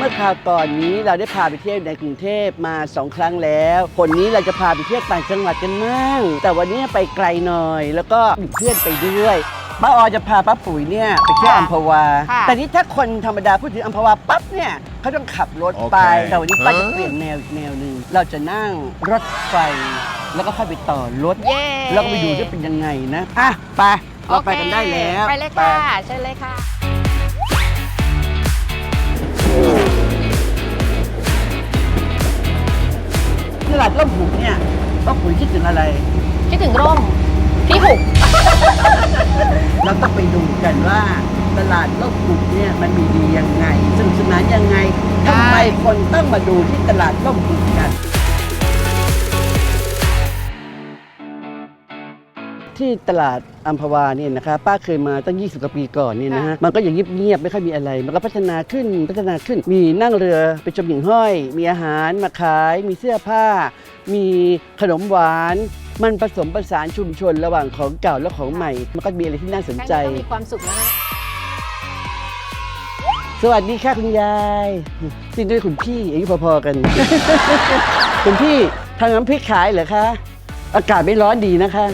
มื่อคราวก่อนนี้เราได้พาไปเที่ยวในกรุงเทพมาสองครั้งแล้วคนนี้เราจะพาไปเที่ยวต่างจังหวัดกันมั่งแต่วันนี้ไปไกลหน่อย แล้วก็มีเพื่อนไปด้วยป้าออจะพาป้าปุ๋ยเนี่ยไปเที่ยวค่ะอัมพวา ค่ะแต่นี่ถ้าคนธรรมดาพูดถึงอัมพวาปั๊บเนี่ยเขาต้องขับรถไป โอเคแต่วันนี้ป้าจะเปลี่ยนแนวอีกแนวหนึ่งเราจะนั่งรถไฟ แล้วก็ค่อยไปต่อรถ เย้ แล้วก็ไปดูว่าเป็นยังไงนะอะไปเราไปกันได้แล้วไปเลยค่ะเชิญเลยค่ะ ลาดร่มหุบเนี่ยป้าปุ๋ยคิดถึงอะไร คิดถึงร่มพี่หุบเราต้องไปดูกันว่าตลาดร่มหุบเนี่ยมันมีดียังไงสนุกสนานยังไงทำไมคนต้องมาดูที่ตลาดร่มหุบกัน ที่ตลาดอัมพวาเนี่ยนะคะป้าเคยมาตั้ง 20กว่าปีก่อนเนี่ยนะฮะค่ะมันก็อย่างเงียบๆไม่ค่อยมีอะไร มันก็พัฒนาขึ้นพัฒนาขึ้น มีนั่งเรือไปชมหิ่งห้อย มีอาหารมาขาย มีเสื้อผ้า มีขนมหวาน มันผสมผสานชุมชนระหว่างของเก่าและของใหม่ มันก็มีอะไรที่น่าสนใจครั้งนี้ก็มีความสุขนะสวัสดีค่ะคุณยายจริงด้วยคุณพี่อายุพอๆกัน คุณพี่ทำน้ำพริกขายเหรอคะ อากาศไม่ร้อนดีนะคะ